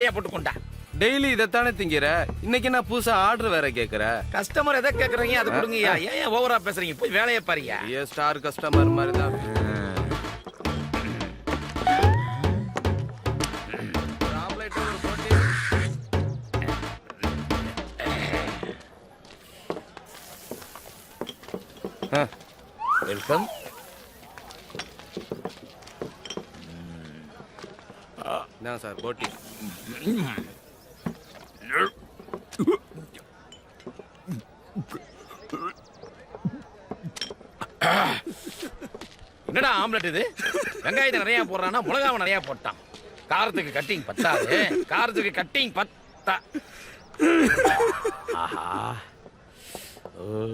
ஏன் போட்டு கொண்டா டெய்லி இதைத்தானே திங்கிற? இன்னைக்கு நான் புதுசா ஆர்டர் வேற கேக்குற? கஸ்டமர் எதை கேக்குறீங்க? அது கொடுங்கய்யா. ஏன் ஏன் ஓவரா பேசுறீங்க? போய் வேலையை பாருங்க ஏ ஸ்டார் கஸ்டமர் மாதிரி தான் வெல்கம் இதான் சார் போட்டி. என்னடா ஆம்லெட் இது? வெங்காயத்தை நிறைய போடுறானா மிளகாவை நிறைய போட்டான். காரத்துக்கு கட்டிங் பத்தாது. காரத்துக்கு கட்டிங் பத்தா. ஆஹா. ஓ.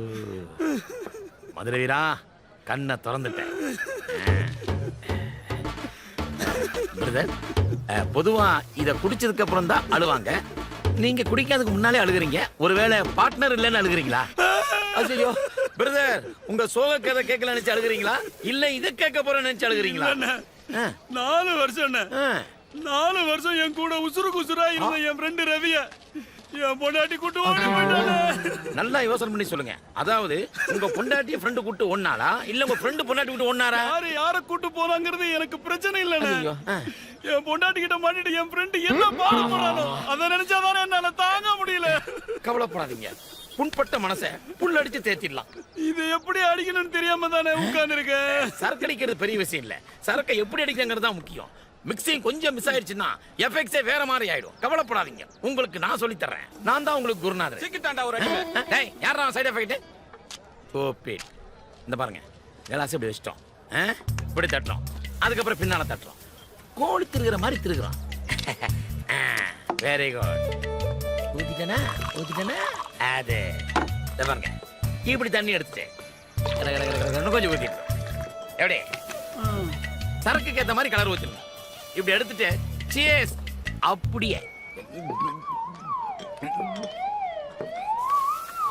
கண்ணை திறந்துட்டேன். பிரதர் பொதுவா இத குடிச்சதுக்கு அப்புறம் தான் அழுவாங்க. நீங்க குடிக்காததுக்கு முன்னாலே அழுகுறீங்க. ஒருவேளை பார்ட்னர் இல்லைன்னு அழுகுறீங்களா? ஐயோ பிரதர் உங்க சோக கதை கேட்கல நினைச்சு அழுகுறீங்களா? இல்ல இத கேட்க போற நினைச்சு அழுகுறீங்களா? நாலு வருஷம். நாலு வருஷம் என் கூட உசுறு குசுரா இருந்த என் ஃப்ரெண்டு ரவிய. என் பொண்டாட்டி கூட்டு ஓடி போயிட்டானே. நல்லா யோசனை பண்ணி சொல்லுங்க. அதாவது உங்க பொண்டாட்டிய ஃப்ரெண்டு கூட்டு ஒன்னாளா இல்ல உங்க ஃப்ரெண்டு பொண்டாட்டி கூட்டு ஒன்னாரா யாரு யார கூட்டு போறாங்கிறது எனக்கு பிரச்சனை ஆ. என் பொண்டாட்டி கிட்ட மாட்டிட்டு என் ஃப்ரெண்டு என்ன பாட போறானோ அதை நினைச்சாதானே என்னால தாங்க முடியல. கவலைப்படாதீங்க. புண்பட்ட மனசை புல்லடிச்சு தேத்திடலாம். இது எப்படி அடிக்கணும்னு தெரியாம தானே உட்கார்ந்து இருக்கேன் சரக்கு அடிக்கிறது பெரிய விஷயம் இல்ல. சரக்கை எப்படி அடிக்கிறது தான் முக்கியம். மிக்சிங் கொஞ்சம் மிஸ் ஆயிடுச்சுன்னா எஃபெக்ட்ஸே வேற மாதிரி ஆயிடும். கவலைப்படாதீங்க. உங்களுக்கு நான் சொல்லி தர்றேன் நான் தான் உங்களுக்கு குருநாதர். சிக்கிட்டாண்டா ஒரு டேய் யாரா சைடு எஃபெக்ட் ஓபே இந்த பாருங்க. கிளாஸ் இப்படி வச்சிட்டோம். ஆ? இப்படி தட்டுறோம். அதுக்கப்புறம் பின்னால தட்டுறோம். கோழி திருகிற மாதிரி திருகிறோம் வெரி குட் ஊத்திட்டனா? ஊத்திட்டனா? அது. இந்த பாருங்க. இப்படி தண்ணி எடுத்துட்டு. கொஞ்சம் ஊத்திட்டு எப்படி? சரக்குக்கு ஏத்த மாதிரி கலர் ஊத்திடணும் இப்படி எடுத்துட்டு சியர்ஸ் அப்படியே.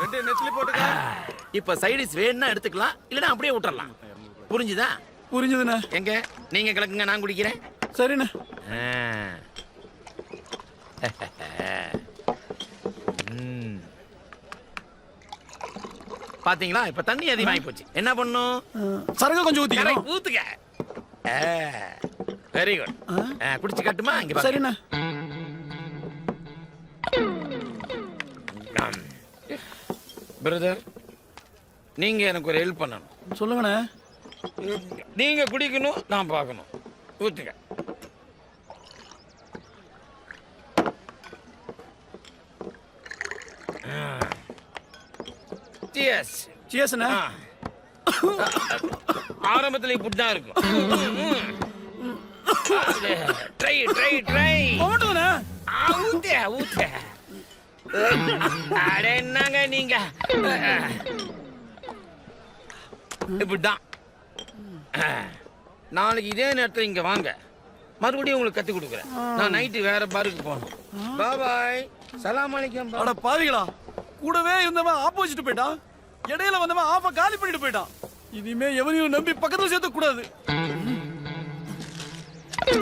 ரெண்டு நெத்திலி போட்டுக்க. இப்ப சைடிஸ் வேணும்னா எடுத்துக்கலாம் இல்லனா அப்படியே விட்டுறலாம். புரிஞ்சுதா? புரிஞ்சதுண்ணே. எங்க? நீங்க கிளக்குங்க நான் குடிக்கிறேன். சரிண்ணே. பாத்தீங்களா? இப்ப தண்ணி அதிகமாகி போச்சு. என்ன பண்ணும்? சரக்கு கொஞ்சம் ஊத்திக்கிறோம் கரை ஊத்துக்க வெரி குட் குடிச்சு காட்டுமா? இங்க. சரிண்ணே. பிரதர் நீங்க எனக்கு ஒரு ஹெல்ப் பண்ணணும். சொல்லுங்கண்ணே. நீங்க குடிக்கணும் நான் பார்க்கணும். ஊத்துங்க. எஸ் சியஸ்ண்ணே ஆரம்பத்துல இப்படி தான் இருக்கும் ட்ரை ட்ரை ட்ரை போட்டுங்கண்ணே ஊத்த ஊத்த. அட என்னங்க நீங்க? இப்படிதான். நாளைக்கு இதே நேரத்துல இங்க வாங்க. மறுபடியும் உங்களுக்கு கத்து கொடுக்குறேன். நான் நைட்டு வேற பாருக்கு போகணும். பாய் சலாம் அலைக்கும் அட பாவிகளா. கூடவே இருந்தவன் ஆப்போசிட் போயிட்டான். இடையில வந்தவன் ஆஃப காலி பண்ணிட்டு போயிட்டான். இனிமே எவனையும் நம்பி பக்கத்துல சேர்த்த கூடாது ஹலோ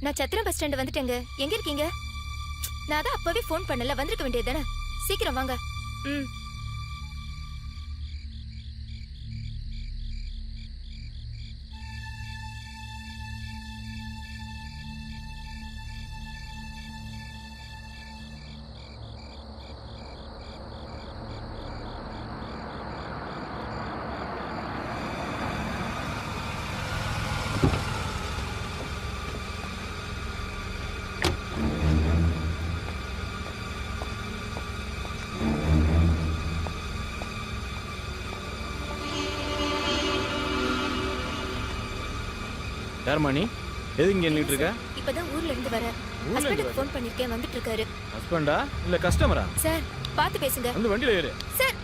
நான் சத்திரம் பஸ் ஸ்டாண்ட் வந்துட்டேங்க. எங்க இருக்கீங்க? நான் தான் அப்பவே ஃபோன் பண்ணல வந்திருக்க வேண்டியது தானே? சீக்கிரம் வாங்க. ம். யாரும்மா நீ எது இங்க நின்றுட்டு இருக்க? இப்பதான் ஊர்ல இருந்து வர. ஹஸ்பண்டுக்கு ஃபோன் பண்ணிருக்கேன் வந்துட்டு இருக்காரு. ஹஸ்பண்டா இல்ல கஸ்டமரா சார் பார்த்து பேசுங்க. வந்து வண்டியில ஏறு. சார்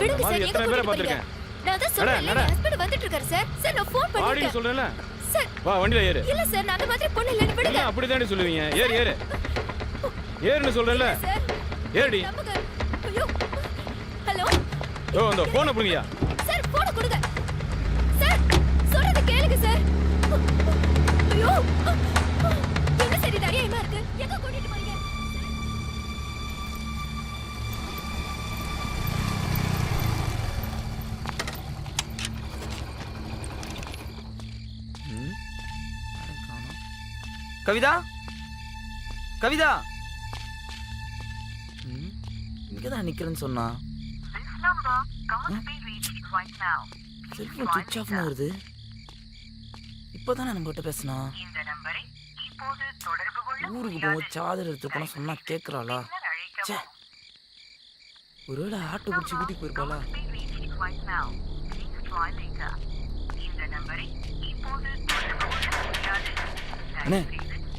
விடுங்க சார் எத்தனை பேரை நான் தான் சொல்றேன். ஹஸ்பண்ட் வந்துட்டு இருக்காரு சார். சார் நான் ஃபோன் பண்ணிட்டேன் சொல்றேன்ல? சார். வா வண்டியில ஏறு. இல்ல சார் நான் அந்த மாதிரி பொண்ணு இல்லைன்னு விடுங்க. என்ன அப்படிதானே சொல்லுவீங்க? ஏறு ஏறு. ஏறுன்னு சொல்றேன்ல? ஏறுடி. ஹலோ. ஓ அந்த போனை பிடிங்கயா? ஐயோ! என்ன சரி நிறையமா இருக்கு? எங்க கூட்டிட்டு போறீங்க? கவிதா? கவிதா? இங்கதான் நிக்கிறேன்னு சொன்னா. செல்போன் சுவிட்ச் ஆஃப் வருது? இப்பதானே நம்மகிட்ட பேசினா ஊருக்கு போகும்போது சார்ஜர் எடுத்து போனா சொன்னா கேக்குறாளா? ச்சே. ஒருவேளை ஆட்டோ பிடிச்சி வீட்டுக்கு போயிருப்பாளா? அண்ணே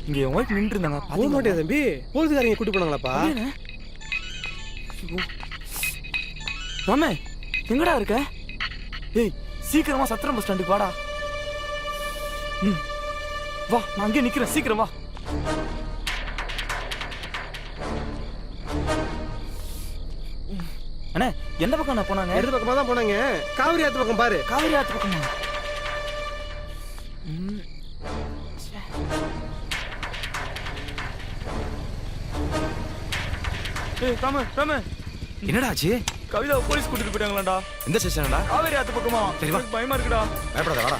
இங்க என் ஒய்ஃப் நின்று இருந்தாங்க போக மாட்டேன் தம்பி. போலீஸ்காரங்க கூட்டி போனாங்களாப்பா? ராமே எங்கடா இருக்க? ஏய் சீக்கிரமா சத்திரம் பஸ் ஸ்டாண்டுக்கு வாடா. வா நான் அங்கேயே நிக்கிறேன். சீக்கிரம் வா. அண்ணே எந்த பக்கம் நான் போனாங்க? இடது பக்கமா தான் போனாங்க. காவிரி ஆத்து பக்கம் பாரு. காவிரி ஆத்து பக்கமா. ஏய் ராம ராம. என்னடா ஆச்சு கவிதா போலீஸ் கூட்டிட்டு போயிட்டாங்களாடா எந்த ஸ்டேஷன்டா? காவேரி ஆத்து பக்கமா. பயமா இருக்குடா. பயப்படாத வாடா.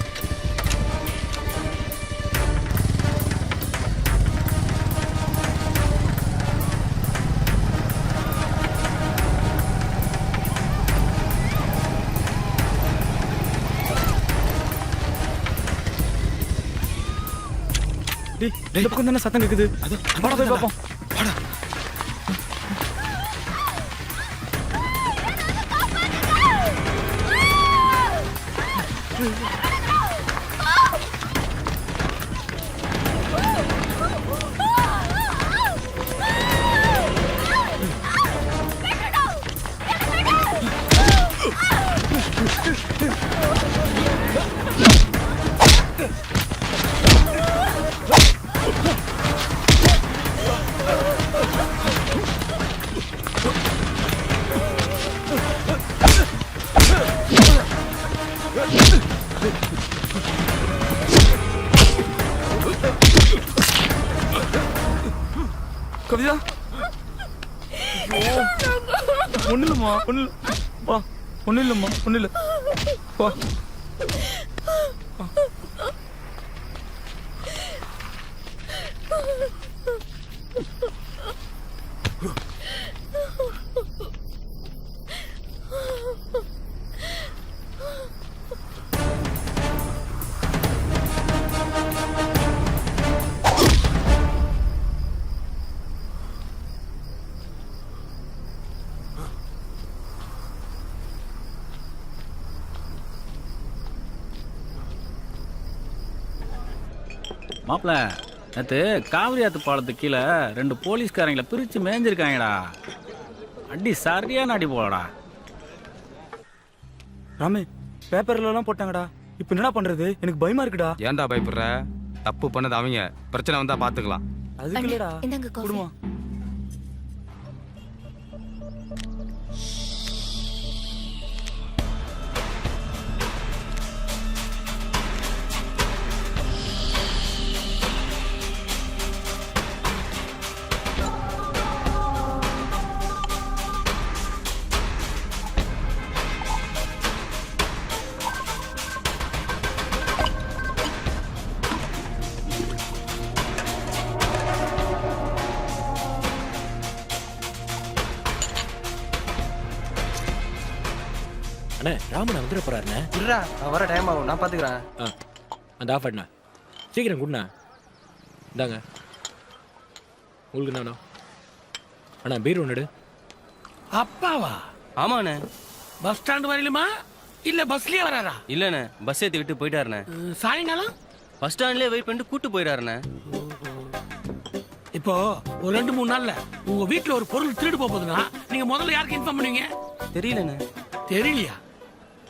இந்த பக்கம் தானே சத்தம் கேக்குது? வாடா போய் பாப்போம். கவிதா? ஒண்ணு இல்லம்மா ஒண்ணு வா ஒண்ணு இல்லம்மா ஒண்ணு இல்ல வா. மாப்பிள நேற்று காவிரி ஆத்து பாலத்துக்கு கீழே ரெண்டு போலீஸ்காரங்களை பிரித்து மேய்ஞ்சிருக்காங்கடா அடி சரியான அடி போலடா. ராமே பேப்பர்ல எல்லாம் போட்டாங்கடா. இப்போ என்னடா பண்றது? எனக்கு பயமா இருக்குடா. ஏன்டா பயப்படுற? தப்பு பண்ணது அவங்க. பிரச்சனை வந்தா பாத்துக்கலாம். அதுக்கு இல்லடா. இந்தாங்க காஃபி. குடுமா ராமன் வந்துட போறாருண்ணே. அவன் வர டைம் ஆகும். நான் பாத்துக்கிறேன். ஆ அந்த ஆஃப் அண்ணா சீக்கிரம் குண்ணா இந்தாங்க. உங்களுக்கு நானா அண்ணா பீர் ஒன்றுடு அப்பாவா? ஆமாண்ணே. பஸ் ஸ்டாண்ட் வரையிலுமா இல்ல பஸ்லயே வராரா? இல்லண்ணே பஸ் ஏத்தி விட்டு போயிட்டாருண்ணே. அஹ், சாயங்காலம்? பஸ் ஸ்டாண்ட்லயே வெயிட் பண்ணிட்டு கூட்டு போயிடாருண்ணே இப்போ ஒரு ரெண்டு மூணு நாள்ல உங்க வீட்ல ஒரு பொருள் திருடு போகுதுன்னா நீங்க முதல்ல யாருக்கு இன்ஃபார்ம் பண்ணுவீங்க? தெரியலண்ணே. தெரியலையா?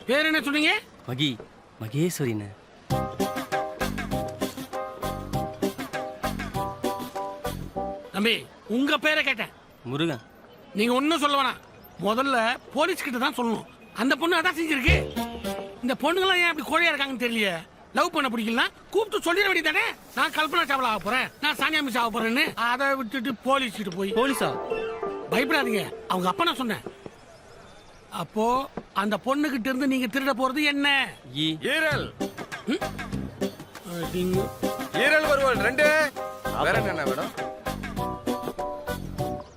பேர் என்ன சொன்னீங்க? மகி மகேஸ்வரின்னு. தம்பி உங்க பேரை கேட்டேன். முருகன். நீங்க ஒன்னும் சொல்ல வேணாம். முதல்ல போலீஸ் கிட்ட தான் சொல்லணும். அந்த பொண்ணு அதான் செஞ்சிருக்கு. இந்த பொண்ணுங்களாம் ஏன் அப்படி கோழையா இருக்காங்கன்னு தெரியல லவ் பண்ண பிடிக்கலாம் கூப்பிட்டு சொல்லிட வேண்டியதானே? நான் கல்பனா சாவலா ஆக போறேன். நான் சானியா மிஸ் ஆக போறேன்னு. அதை விட்டுட்டு போலீஸ் கிட்ட போய் போலீஸா? பயப்படாதீங்க. அவங்க அப்பா நான் சொன்னேன். அப்போ அந்த பொண்ணு கிட்ட இருந்து நீங்க திருட போறது என்ன? ஈரல். ஈரல் வருவல் ரெண்டு. வேற என்ன வேணும்?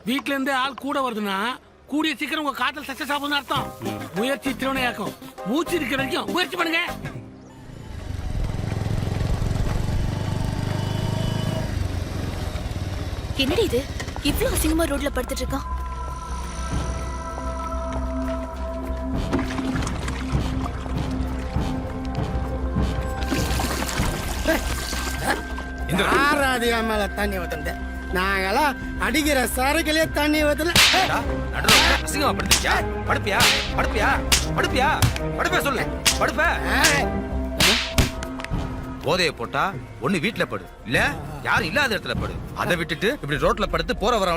வீட்ல இருந்து ஆள் கூட வருதுன்னா கூடிய சீக்கிரம் உங்க காதல் சக்சஸ் ஆகும்னு அர்த்தம். முயற்சி திருவனையாக்கும் மூச்சு இருக்கிற வரைக்கும் முயற்சி பண்ணுங்க. என்னடி இது? இவ்ளோ அசிங்கமா ரோட்ல படுத்துட்டு இருக்கான் ஆராதியா மேல தண்ணி ஊத்துண்டு நாங்கெல்லாம் அடிக்கிற சரக்கிலே தண்ணி ஊத்துல அசிங்கமா படுத்துக்கியா படுப்பியா? படுப்பியா? படுப்பியா? படுப்பே சொல்லு. படுப்ப. போதைய போட்டா ஒண்ணு வீட்ல படு. இல்ல யாரும் இல்லாத இடத்துல படு. அதை விட்டுட்டு இப்படி ரோட்ல படுத்து போற வர